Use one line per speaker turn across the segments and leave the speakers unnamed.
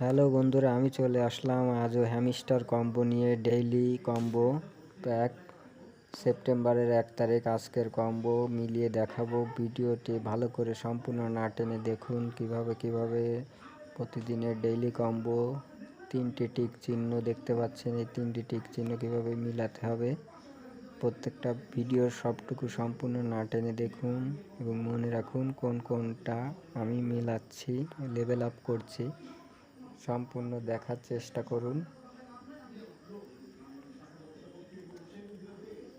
Hello বন্ধুরা, আমি চলে আসলাম আজও হ্যামিস্টার কম্বো নিয়ে ডেইলি কম্বো প্যাক। সেপ্টেম্বরের এক তারিখ আজকের কম্বো মিলিয়ে দেখাবো ভিডিওটি। ভালো করে সম্পূর্ণ না টেনে দেখুন কীভাবে কীভাবে প্রতিদিনের ডেইলি কম্বো। তিনটি টিক চিহ্ন দেখতে পাচ্ছেন, এই তিনটি টিক চিহ্ন কীভাবে মিলাতে হবে। প্রত্যেকটা ভিডিওর সবটুকু সম্পূর্ণ না টেনে দেখুন এবং মনে রাখুন কোন কোনটা আমি মিলাচ্ছি, লেভেল আপ করছি। সম্পূর্ণ দেখার চেষ্টা করুন।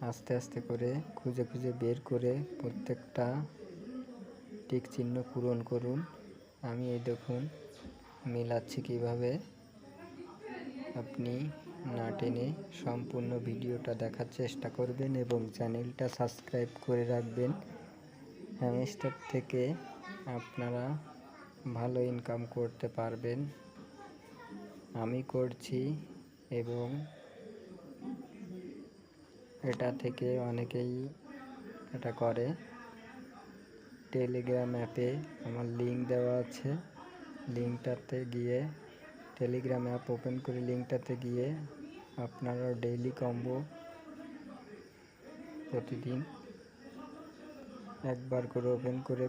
আস্তে আস্তে করে খুঁজে খুঁজে বের করে প্রত্যেকটা টিক চিহ্ন পূরণ করুন। আমি এই দেখুন, মিলাচ্ছি কীভাবে। আপনি না টেনে সম্পূর্ণ ভিডিওটা দেখার চেষ্টা করবেন এবং চ্যানেলটা সাবস্ক্রাইব করে রাখবেন। হ্যামস্টার থেকে আপনারা ভালো ইনকাম করতে পারবেন। আমি করছি এবং এটা থেকে অনেকেই এটা করে। টেলিগ্রাম অ্যাপে আমার লিঙ্ক দেওয়া আছে। লিঙ্কটাতে গিয়ে টেলিগ্রাম অ্যাপ ওপেন করে লিঙ্কটাতে গিয়ে আপনারা ডেইলি কম্বো প্রতিদিন একবার করে ওপেন করে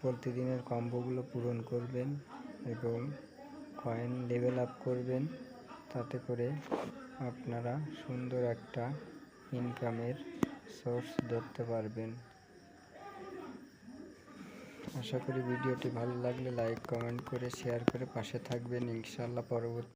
প্রতিদিনের কম্বোগুলো পূরণ করবেন এবং কয়েন লেভেল আপ করবেন। তাতে করে আপনারা সুন্দর একটা ইনকামের সোর্স ধরতে পারবেন। আশা করি ভিডিওটি ভালো লাগলে লাইক কমেন্ট করে শেয়ার করে পাশে থাকবেন। ইনশাল্লাহ পরবর্তী